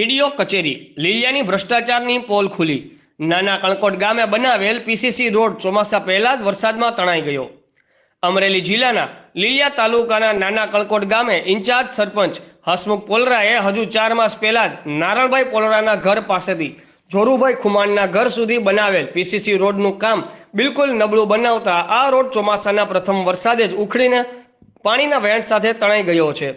TDO કચેરી, લીલિયાની ભ્રષ્ટાચારની pole ખુલી. નાના કણકોટ ગામે બનાવેલ પીસીસી રોડ ચોમાસા પહેલા જ વરસાદમાં તણાઈ ગયો. અમરેલી જિલ્લાના લીલિયા તાલુકાના નાના કણકોટ ગામે ઇન્ચાર્જ સરપંચ હસમુખ પોલરાએ હજુ ચાર માસ પહેલા જ નારણભાઈ પોલરાના ઘર પાસેથી જોરુભાઈ ખુમાણના ઘર સુધી બનાવેલ પીસીસી રોડનું કામ બિલકુલ નબળું બનાવતા આ રોડ ચોમાસાના પ્રથમ વરસાદે જ ઉખડીને પાણીના વહેણ સાથે તણાઈ ગયો છે.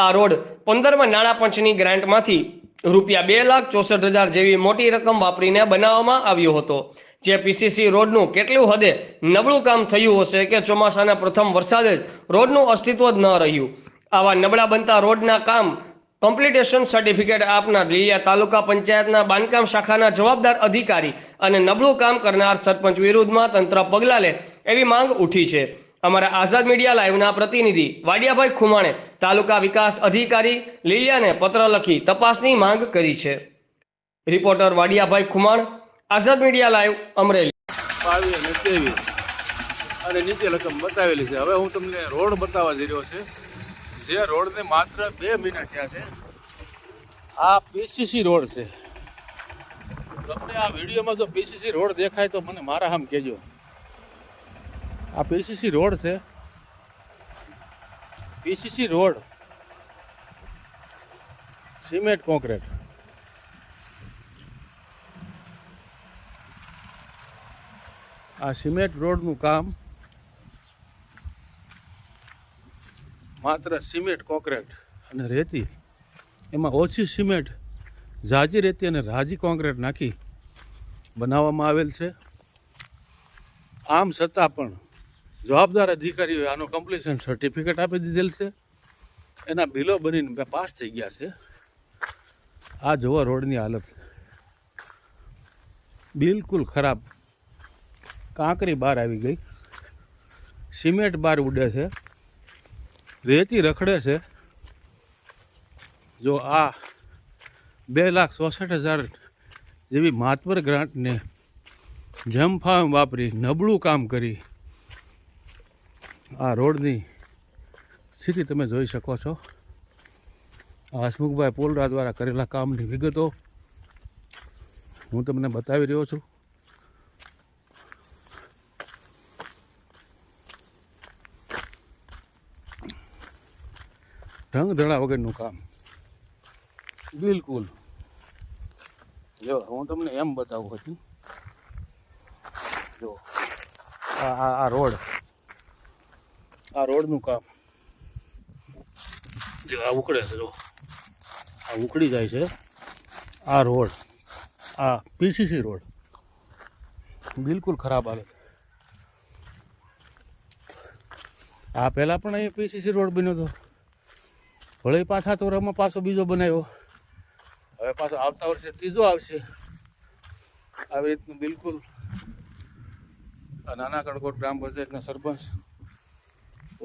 આ રોડ પંદરમાં નાણાં પંચની ગ્રાન્ટમાંથી રૂપિયા બે લાખ ચોસઠ હજાર જેવી મોટી રકમ વાપરીને બનાવવામાં આવ્યો હતો. જે પીસીસી રોડનું કેટલું હદે નબળું કામ થયું હશે કે ચોમાસાના પ્રથમ વરસાદે જ રોડનું અસ્તિત્વ જ ન રહ્યું. આવા નબળા બનતા રોડના કામ કોમ્પ્લિટેશન સર્ટિફિકેટ આપનાર લીલિયા તાલુકા પંચાયતના બાંધકામ શાખાના જવાબદાર અધિકારી અને નબળું કામ કરનાર સરપંચ વિરુદ્ધમાં તંત્ર પગલાં લે એવી માંગ ઉઠી છે. અમારા આઝાદ મીડિયા લાઈવના પ્રતિનિધિ વાડિયાભાઈ ખુમાણે તાલુકા વિકાસ અધિકારી લીલિયાને પત્ર લખી તપાસની માંગ કરી છે. Reporter Vadiyabhai Khuman, Azad media live, Amreli. અને નીચે રકમ બતાવેલી છે. હવે હું તમને રોડ બતાવવા જઈ રહ્યો છે. જે રોડને માત્ર બે મહિના થયા છે. આ પીસીસી રોડ છે. તમને આ વિડીયોમાં જો પીસીસી રોડ દેખાય તો મને મારા આમ કહેજો. આ પીસીસી રોડ છે. PCC road. સિમેન્ટ કોન્ક્રીટ આ સિમેન્ટ રોડનું કામ માત્ર સિમેન્ટ કોન્ક્રીટ અને રેતી. એમાં ઓછી સિમેન્ટ ઝાજી રેતી અને રાજી કોન્ક્રીટ નાખી બનાવવામાં આવેલ છે. આમ છતાં પણ જવાબદાર અધિકારીઓએ આનો કમ્પ્લીશન સર્ટિફિકેટ આપી દીધેલ છે. એના બિલો બનીને પાસ થઈ ગયા છે. આ જોવા રોડની હાલત. બિલકુલ ખરાબ. કાંકરી બહાર આવી ગઈ. સિમેન્ટ બહાર ઉડે છે. રેતી રખડે છે. જો આ બે લાખ ચોસઠ હજાર જેવી માતબર ગ્રાન્ટને જમફામ વાપરી નબળું કામ કરી આ રોડની સ્થિતિ તમે જોઈ શકો છો. હસમુખભાઈ પોલરા દ્વારા કરેલા કામની વિગતો હું તમને બતાવી રહ્યો છું. ઢંગ ધડા વગરનું કામ. બિલકુલ. જો, હું તમને એમ બતાવું હતું જો આ આ રોડ આ રોડનું કામ. જો આ ઉકળે છે, જો. આ ઉકળી જાય છે. આ રોડ, આ પીસીસી રોડ. બિલકુલ ખરાબ હાલત આ પહેલાં પણ અહીંયા પીસીસી રોડ બન્યો હતો ભલે પાછા તોરામાં પાછો બીજો બનાવ્યો. હવે પાછો આવતા વર્ષે ત્રીજો આવશે. આવી રીતનું બિલકુલ નાના કડકોટ ગ્રામ પંચાયતના સરપંચ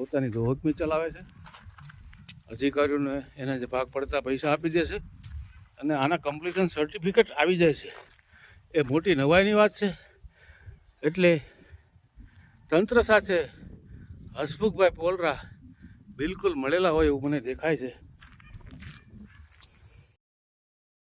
પોતાની જોહકમી ચલાવે છે. અધિકારીઓને એના જે ભાગ પડતા પૈસા આપી દે છે અને આના કમ્પ્લીશન સર્ટિફિકેટ આવી જાય છે. એ મોટી નવાઈની વાત છે. એટલે તંત્ર સાથે હસમુખભાઈ પોલરા બિલકુલ મળેલા હોય એવું મને દેખાય છે.